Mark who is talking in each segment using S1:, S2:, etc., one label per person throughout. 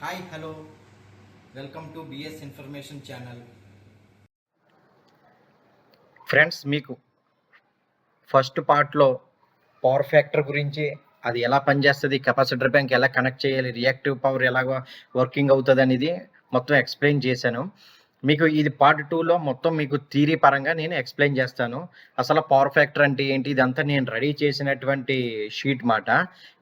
S1: Hi hello. Welcome to BS information channel.
S2: Friends మీకు first పార్ట్లో power factor గురించి అది ఎలా పనిచేస్తుంది కెపాసిటర్ బ్యాంక్ ఎలా కనెక్ట్ చేయాలి రియాక్టివ్ పవర్ ఎలాగో వర్కింగ్ అవుతుంది అనేది మొత్తం ఎక్స్ప్లెయిన్ చేశాను. మీకు ఇది పార్ట్ టూలో మొత్తం మీకు థీరీ పరంగా నేను ఎక్స్ప్లెయిన్ చేస్తాను. అసలు పవర్ ఫ్యాక్టర్ అంటే ఏంటి? ఇదంతా నేను రెడీ చేసినటువంటి షీట్ మాట.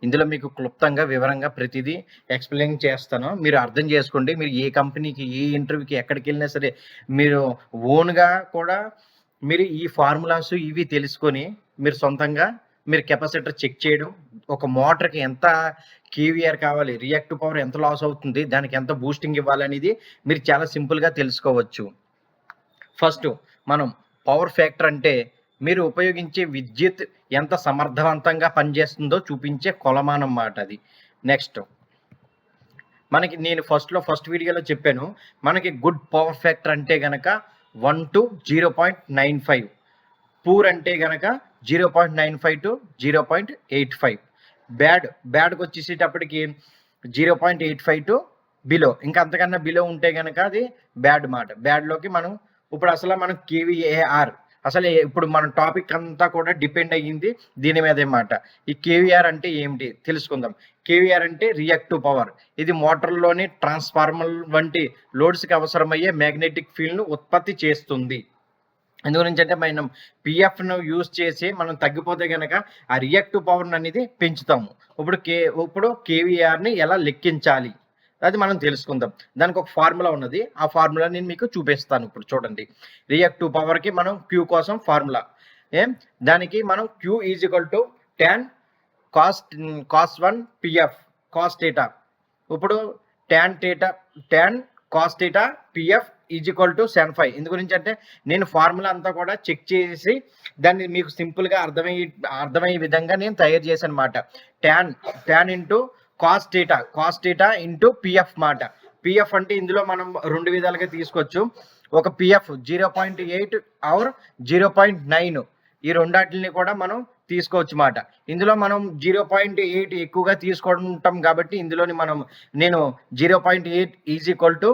S2: ఇందులో మీకు క్లుప్తంగా వివరంగా ప్రతిదీ ఎక్స్ప్లెయిన్ చేస్తాను. మీరు అర్థం చేసుకోండి. మీరు ఏ కంపెనీకి ఏ ఇంటర్వ్యూకి ఎక్కడికి వెళ్ళినా సరే మీరు ఓన్గా కూడా మీరు ఈ ఫార్ములాస్ ఇవి తెలుసుకొని మీరు సొంతంగా మీరు కెపాసిటర్ చెక్ చేయడం ఒక మోటార్కి ఎంత కేవీఆర్ కావాలి రియాక్టివ్ పవర్ ఎంత లాస్ అవుతుంది దానికి ఎంత బూస్టింగ్ ఇవ్వాలనేది మీరు చాలా సింపుల్గా తెలుసుకోవచ్చు. ఫస్ట్ మనం పవర్ ఫ్యాక్టర్ అంటే మీరు ఉపయోగించే విద్యుత్ ఎంత సమర్థవంతంగా పనిచేస్తుందో చూపించే కొలమానం మాట అది. నెక్స్ట్ మనకి నేను ఫస్ట్లో ఫస్ట్ వీడియోలో చెప్పాను మనకి గుడ్ పవర్ ఫ్యాక్టర్ అంటే గనక one to zero point nine five poor అంటే గనక zero point nine five to zero point eight five. Bad బ్యాడ్కి వచ్చేసేటప్పటికి zero point eight five to below. ఇంకా అంతకన్నా బిలో ఉంటే కనుక అది బ్యాడ్ మాట. బ్యాడ్లోకి మనం ఇప్పుడు అసలు మనం కేవీఏఆర్ అసలు ఇప్పుడు మన టాపిక్ అంతా కూడా డిపెండ్ అయ్యింది దీని మీదే మాట. ఈ కేవీఆర్ అంటే ఏమిటి? తెలుసుకుందాం. కేవీఆర్ అంటే రియాక్టివ్ పవర్. ఇది మోటార్లోని ట్రాన్స్ఫార్మర్ వంటి లోడ్స్కి అవసరమయ్యే మ్యాగ్నెటిక్ ఫీల్డ్ను ఉత్పత్తి చేస్తుంది. ఎందు గురించి అంటే మనం పిఎఫ్ను యూజ్ చేసి మనం తగ్గిపోతే కనుక ఆ రియాక్టివ్ పవర్ అనేది పెంచుతాము. ఇప్పుడు కే ఇప్పుడు కేవీఆర్ని ఎలా లెక్కించాలి? అది మనం తెలుసుకుందాం. దానికి ఒక ఫార్ములా ఉన్నది. ఆ ఫార్ములా నేను మీకు చూపిస్తాను ఇప్పుడు చూడండి. రియాక్టివ్ పవర్కి మనం క్యూ కోసం ఫార్ములా ఏం? దానికి మనం Q is equal to ten cos cos one PF cos theta ఇప్పుడు tan theta tan cos theta PF is equal to seven five. ఇందు గురించి అంటే నేను ఫార్ములా అంతా కూడా చెక్ చేసి దాన్ని మీకు సింపుల్గా అర్థమయ్యే అర్థమయ్యే విధంగా నేను తయారు చేశాను అనమాట tan tan into cos theta cos theta into PF మాట. పిఎఫ్ అంటే ఇందులో మనం రెండు విధాలుగా తీసుకోవచ్చు. ఒక PF zero point eight or zero point nine. ఈ రెండాటిని కూడా మనం తీసుకోవచ్చు మాట ఇందులో మనం జీరో పాయింట్ ఎయిట్ ఎక్కువగా తీసుకుంటాం కాబట్టి ఇందులోని మనం నేను zero point eight is equal to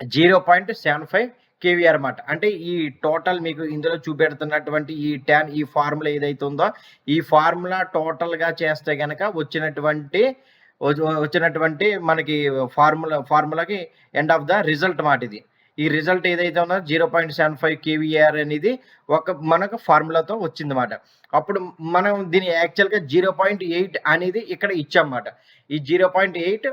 S2: zero point seven five KVR అన్నమాట అంటే ఈ టోటల్ మీకు ఇందులో చూపెడుతున్నటువంటి ఈ ట్యాన్ ఈ ఫార్ములా ఏదైతే ఉందో ఈ ఫార్ములా టోటల్గా చేస్తే గనక వచ్చినటువంటి వచ్చినటువంటి మనకి ఫార్ములా ఫార్ములాకి ఎండ్ ఆఫ్ ద రిజల్ట్ మాట ఇది. ఈ రిజల్ట్ ఏదైతే ఉందో zero point seven five KVR అనేది ఒక మనకు ఫార్ములాతో వచ్చిందన్నమాట అప్పుడు మనం దీని యాక్చువల్గా జీరో పాయింట్ ఎయిట్ అనేది ఇక్కడ ఇచ్చామన్నమాట ఈ జీరో పాయింట్ ఎయిట్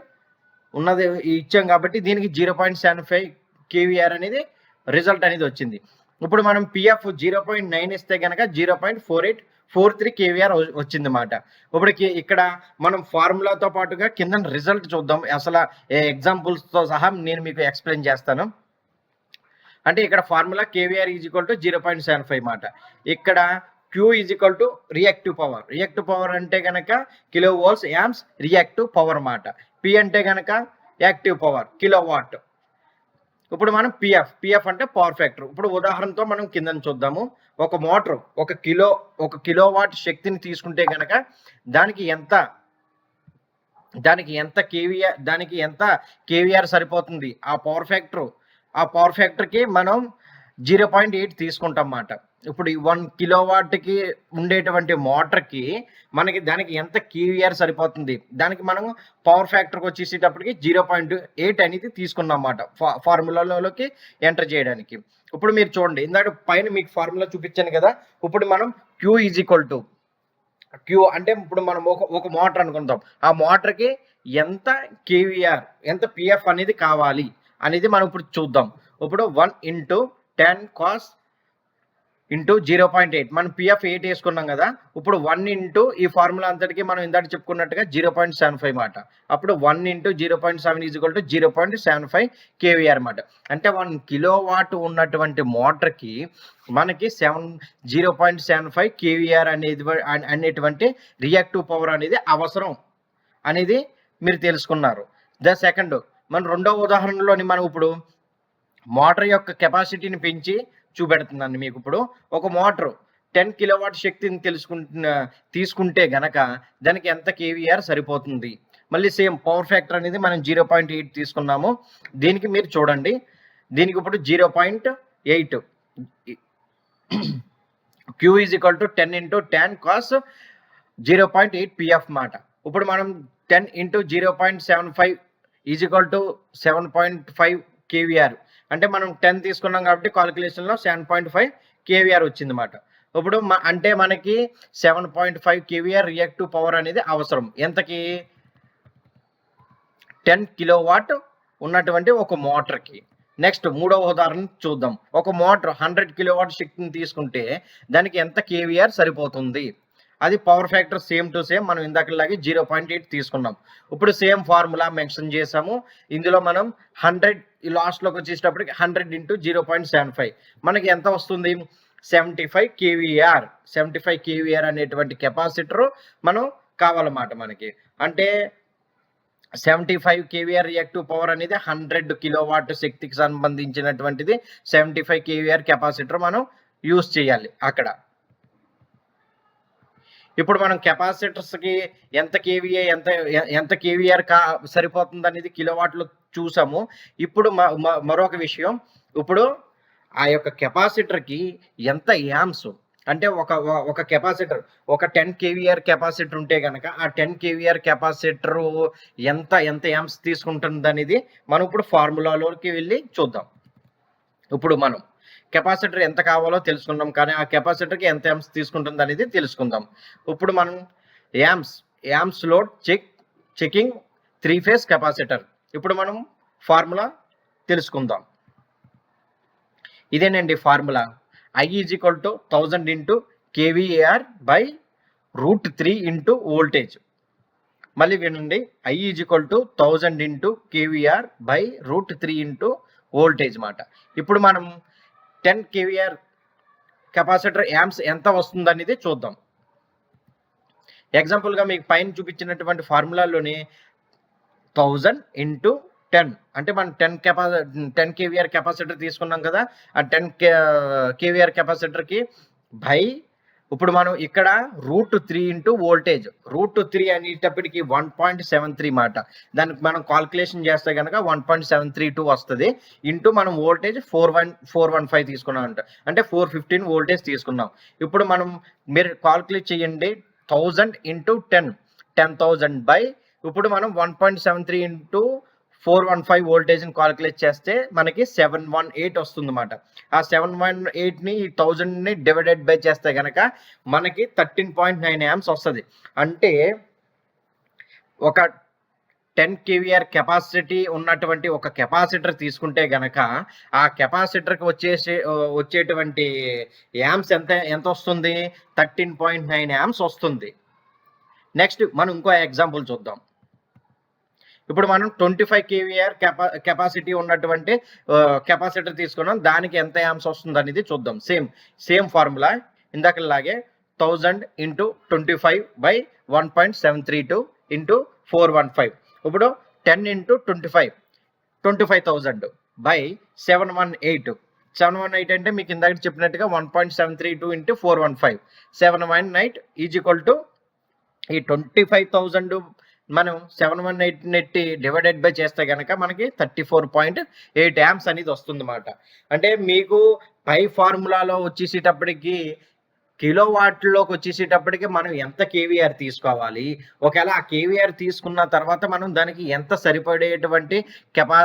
S2: ఉన్నది ఇచ్చాం కాబట్టి దీనికి zero point seven five KVR అనేది రిజల్ట్ అనేది వచ్చింది. ఇప్పుడు మనం పిఎఫ్ జీరో పాయింట్ నైన్ ఇస్తే కనుక zero point four eight four three KVR వచ్చిందన్నమాట. ఇప్పుడు ఇక్కడ మనం ఫార్ములాతో పాటుగా కింద రిజల్ట్ చూద్దాం. అసలు ఎగ్జాంపుల్స్తో సహా నేను మీకు ఎక్స్ప్లెయిన్ చేస్తాను. అంటే ఇక్కడ formula KVR is equal to zero point seven five మాట ఇక్కడ Q is equal to reactive power. Reactive power అంటే కనుక kilo volts amps reactive power మాట పి అంటే కనుక యాక్టివ్ పవర్ కిలో వాట్ ఇప్పుడు మనం పిఎఫ్ పిఎఫ్ అంటే పవర్ ఫ్యాక్టర్. ఇప్పుడు ఉదాహరణతో మనం కింద చూద్దాము. ఒక మోటార్ ఒక కిలో ఒక కిలో వాట్ శక్తిని తీసుకుంటే కనుక దానికి ఎంత దానికి ఎంత కేవీఆర్ దానికి ఎంత కేవీఆర్ సరిపోతుంది? ఆ పవర్ ఫ్యాక్టర్ ఆ పవర్ ఫ్యాక్టర్కి మనం జీరో పాయింట్ ఎయిట్ తీసుకుంటాం అన్నమాట. ఇప్పుడు వన్ కిలో వాట్కి ఉండేటువంటి మోటార్కి మనకి దానికి ఎంత కేవీఆర్ సరిపోతుంది? దానికి మనం పవర్ ఫ్యాక్టర్కి వచ్చేసేటప్పటికి జీరో పాయింట్ ఎయిట్ అనేది తీసుకున్నాం అన్నమాట ఫా ఫార్ములాలోకి ఎంటర్ చేయడానికి. ఇప్పుడు మీరు చూడండి ఇందాక పైన మీకు ఫార్ములా చూపించాను కదా ఇప్పుడు మనం Q is equal to Q అంటే ఇప్పుడు మనం ఒక ఒక మోటార్ అనుకుందాం. ఆ మోటార్కి ఎంత కేవీఆర్ ఎంత పిఎఫ్ అనేది కావాలి అనేది మనం ఇప్పుడు చూద్దాం. ఇప్పుడు one into ten cos into zero point eight. మనం పిఎఫ్ ఎయిట్ వేసుకున్నాం కదా ఇప్పుడు వన్ ఇంటూ ఈ ఫార్ములా అంతటికి మనం ఇందాక చెప్పుకున్నట్టుగా జీరో పాయింట్ సెవెన్ ఫైవ్ మాట. అప్పుడు one into zero point seven is equal to zero point seven five KVR అనమాట అంటే వన్ కిలో వాట్ ఉన్నటువంటి మోటార్కి మనకి seven zero point seven five KVR అనేది అనేటువంటి రియాక్టివ్ పవర్ అనేది అవసరం అనేది మీరు తెలుసుకున్నారు. ద సెకండ్ మన రెండవ ఉదాహరణలోని మనం ఇప్పుడు మోటార్ యొక్క కెపాసిటీని పెంచి చూపెడుతున్నాను మీకు ఇప్పుడు ఒక మోటార్ టెన్ కిలోవాట్ శక్తిని తెలుసుకుంటున్న తీసుకుంటే గనక దానికి ఎంత కేవీఆర్ సరిపోతుంది? మళ్ళీ సేమ్ పవర్ ఫ్యాక్టర్ అనేది మనం జీరో పాయింట్ ఎయిట్ తీసుకున్నాము. దీనికి మీరు చూడండి. దీనికి ఇప్పుడు zero point eight. Q is equal to ten into ten cos zero point eight PF మాట. ఇప్పుడు మనం ten into zero point seven five is equal to seven point five KVR. అంటే మనం టెన్ తీసుకున్నాం కాబట్టి కాలిక్యులేషన్లో సెవెన్ పాయింట్ ఫైవ్ కేవీఆర్ వచ్చింది అనమాట ఇప్పుడు అంటే మనకి seven point five KVR reactive power అనేది అవసరం. ఎంతకి? టెన్ కిలోవాట్ ఉన్నటువంటి ఒక మోటార్కి నెక్స్ట్ మూడవ ఉదాహరణ చూద్దాం. ఒక మోటార్ హండ్రెడ్ కిలోవాట్ శక్తిని తీసుకుంటే దానికి ఎంత కేవీఆర్ సరిపోతుంది? అది power factor same to same మనం ఇందాకలాగే జీరో పాయింట్ ఎయిట్ తీసుకున్నాం. ఇప్పుడు సేమ్ ఫార్ములా మెన్షన్ చేసాము ఇందులో మనం హండ్రెడ్ లాస్ట్లోకి వచ్చేటప్పటికి hundred into zero point seven five మనకి ఎంత వస్తుంది? Seventy five KVR seventy five KVR అనేటువంటి కెపాసిటర్ మనం కావాలన్నమాట మనకి. అంటే seventy five KVR reactive power అనేది హండ్రెడ్ కిలోవాట్ శక్తికి సంబంధించినటువంటిది సెవెంటీ ఫైవ్ కేవీఆర్ కెపాసిటర్ మనం యూస్ చేయాలి అక్కడ. ఇప్పుడు మనం కెపాసిటర్స్కి ఎంత కేవీఏ ఎంత ఎంత కేవీఆర్ కా సరిపోతుంది అనేది కిలోవాట్లు చూసాము. ఇప్పుడు మ- మ- మరొక విషయం. ఇప్పుడు ఆ యొక్క కెపాసిటర్కి ఎంత యామ్స్? అంటే ఒక ఒక- ఒక కెపాసిటర్ ఒక టెన్ కేవీఆర్ కెపాసిటర్ ఉంటే కనుక ఆ టెన్ కేవీఆర్ కెపాసిటర్ ఎంత ఎంత యామ్స్ తీసుకుంటుంది అనేది మనం ఇప్పుడు ఫార్ములాలోకి వెళ్ళి చూద్దాం. ఇప్పుడు మనం కెపాసిటర్ ఎంత కావాలో తెలుసుకుందాం కానీ ఆ కెపాసిటర్కి ఎంత యామ్స్ తీసుకుంటుంది అనేది తెలుసుకుందాం. ఇప్పుడు మనం amps amps load check checking three phase capacitor. ఇప్పుడు మనం ఫార్ములా తెలుసుకుందాం. ఇదేనండి formula I is equal to thousand into KVAR by root three into voltage మళ్ళీ వినండి. I is equal to thousand into KVR by root three into voltage మాట. ఇప్పుడు మనం ten KVR capacitor amps ఎంత వస్తుంది అనేది చూద్దాం. ఎగ్జాంపుల్గా మీకు పైన చూపించినటువంటి ఫార్ములాలోని థౌజండ్ ఇంటూ టెన్ అంటే మనం టెన్ కెపా టెన్ కేవీఆర్ కెపాసిటర్ తీసుకున్నాం కదా ఆ టెన్ కేవీఆర్ కెపాసిటర్కి బై ఇప్పుడు మనం ఇక్కడ root three into voltage root three అనేటప్పటికి వన్ పాయింట్ సెవెన్ త్రీ మాట. దానికి మనం కాల్కులేషన్ చేస్తే కనుక one point seven three two వస్తుంది. ఇంటూ మనం voltage four one four one five తీసుకున్నాం అంట. అంటే ఫోర్ ఫిఫ్టీన్ వోల్టేజ్ తీసుకున్నాం. ఇప్పుడు మనం మీరు కాల్కులేట్ చేయండి. Thousand into ten ten thousand by ఇప్పుడు మనం one point seven three into four one five వోల్టేజ్ని కాల్కులేట్ చేస్తే మనకి సెవెన్ వన్ ఎయిట్ వస్తుందన్నమాట. ఆ సెవెన్ వన్ ఎయిట్ని ఈ థౌజండ్ని డివైడెడ్ బై చేస్తే కనుక మనకి థర్టీన్ పాయింట్ నైన్ యామ్స్ వస్తుంది. అంటే ఒక టెన్ కేవీఆర్ కెపాసిటీ ఉన్నటువంటి ఒక కెపాసిటర్ తీసుకుంటే గనక ఆ కెపాసిటర్కి వచ్చేసి వచ్చేటువంటి యామ్స్ ఎంత ఎంత వస్తుంది థర్టీన్ పాయింట్ నైన్ యామ్స్ వస్తుంది. నెక్స్ట్ మనం ఇంకో ఎగ్జాంపుల్ చూద్దాం. ఇప్పుడు మనం ట్వంటీ ఫైవ్ కేవీఆర్ కెపా కెపాసిటీ ఉన్నటువంటి కెపాసిటర్ తీసుకున్నాం. దానికి ఎంత యామ్స్ వస్తుంది అనేది చూద్దాం. Same same formula ఇందాకలాగే thousand into twenty five by one point seven three two into four one five ఇప్పుడు ten into twenty five twenty five thousand by seven one eight seven one eight అంటే మీకు ఇందాక చెప్పినట్టుగా one point seven three two into four one five seven one eight is equal to ఈ twenty five thousand మనం seven one eight నెట్టి divided by చేస్తే కనుక మనకి thirty four point eight amps అనేది వస్తుంది అన్నమాట అంటే మీకు పై ఫార్ములాలో వచ్చేసేటప్పటికి కిలో వాట్లోకి వచ్చేసేటప్పటికి మనం ఎంత కేవీఆర్ తీసుకోవాలి? ఒకవేళ ఆ కేవీఆర్ తీసుకున్న తర్వాత మనం దానికి ఎంత సరిపడేటువంటి కెపా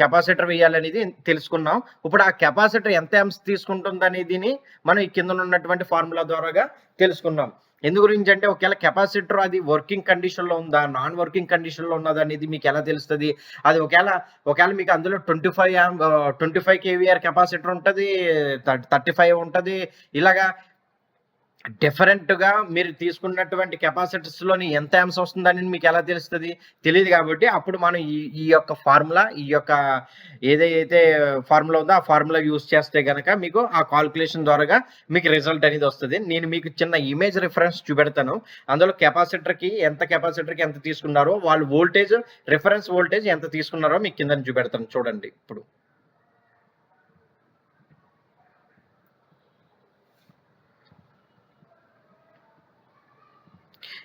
S2: కెపాసిటర్ వేయాలనేది తెలుసుకున్నాం. ఇప్పుడు ఆ కెపాసిటర్ ఎంత ఎంస్ తీసుకుంటుంది అనేదిని మనం ఈ కింద ఉన్నటువంటి ఫార్ములా ద్వారాగా తెలుసుకున్నాం. ఎందు గురించి అంటే ఒకవేళ కెపాసిటర్ అది వర్కింగ్ కండిషన్లో ఉందా? నాన్ వర్కింగ్ కండిషన్లో ఉన్నదా అనేది మీకు ఎలా తెలుస్తుంది? అది ఒకవేళ ఒకవేళ మీకు అందులో twenty five twenty five KVR capacitor ఉంటుంది థర్టీ ఫైవ్ ఉంటుంది ఇలాగా డిఫరెంట్గా మీరు తీసుకున్నటువంటి కెపాసిటర్స్లోని ఎంత యామ్స్ వస్తుందని మీకు ఎలా తెలుస్తుంది? తెలియదు కాబట్టి అప్పుడు మనం ఈ ఈ యొక్క ఫార్ములా ఈ యొక్క ఏదైతే ఫార్ములా ఉందో ఆ ఫార్ములా యూస్ చేస్తే గనక మీకు ఆ కాల్కులేషన్ ద్వారా మీకు రిజల్ట్ అనేది వస్తుంది. నేను మీకు చిన్న ఇమేజ్ రిఫరెన్స్ చూపెడతాను. అందులో కెపాసిటర్కి ఎంత కెపాసిటర్కి ఎంత తీసుకున్నారో వాళ్ళు వోల్టేజ్ రిఫరెన్స్ వోల్టేజ్ ఎంత తీసుకున్నారో మీకు కింద చూపెడతాను. చూడండి ఇప్పుడు.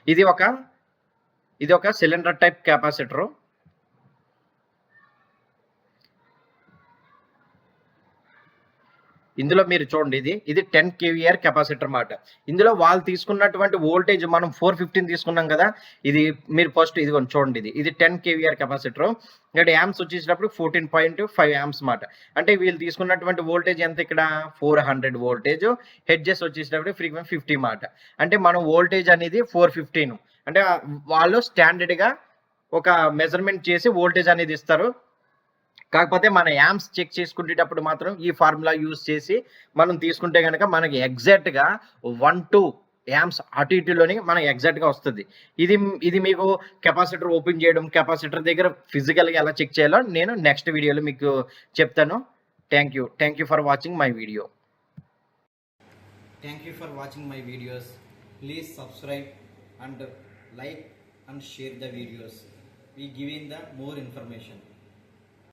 S2: ఇది ఒక ఇది ఒక సిలిండర్ టైప్ కెపాసిటర్ ఇందులో మీరు చూడండి ఇది ఇది టెన్ కేవీఆర్ కెపాసిటర్ మాట. ఇందులో వాళ్ళు తీసుకున్నటువంటి వోల్టేజ్ మనం ఫోర్ ఫిఫ్టీన్ తీసుకున్నాం కదా ఇది మీరు ఫస్ట్ ఇది చూడండి ఇది. ఇది టెన్ కేవీఆర్ కెపాసిటర్. ఇక్కడ యామ్స్ వచ్చేటప్పుడు ఫోర్టీన్ పాయింట్ ఫైవ్ యామ్స్ మాట. అంటే వీళ్ళు తీసుకున్నటువంటి వోల్టేజ్ ఎంత ఇక్కడ? ఫోర్ హండ్రెడ్ వోల్టేజ్ హెడ్జెస్ వచ్చేసినప్పుడు ఫ్రీక్వెన్సీ ఫిఫ్టీ మాట. అంటే మనం వోల్టేజ్ అనేది ఫోర్ ఫిఫ్టీన్ అంటే వాళ్ళు స్టాండర్డ్గా ఒక మెజర్మెంట్ చేసి వోల్టేజ్ అనేది ఇస్తారు. కాకపోతే మన యామ్స్ చెక్ చేసుకునేటప్పుడు మాత్రం ఈ ఫార్ములా యూజ్ చేసి మనం తీసుకుంటే కనుక మనకి ఎగ్జాక్ట్గా వన్ టూ యామ్స్ అటు ఇటులోని మనకి ఎగ్జాక్ట్గా వస్తుంది. ఇది ఇది మీకు కెపాసిటర్ ఓపెన్ చేయడం కెపాసిటర్ దగ్గర ఫిజికల్గా ఎలా చెక్ చేయాలో నేను నెక్స్ట్ వీడియోలో మీకు చెప్తాను. Thank you thank you for watching my video
S1: thank you for watching my videos please subscribe and like and share the videos. We giving the more information.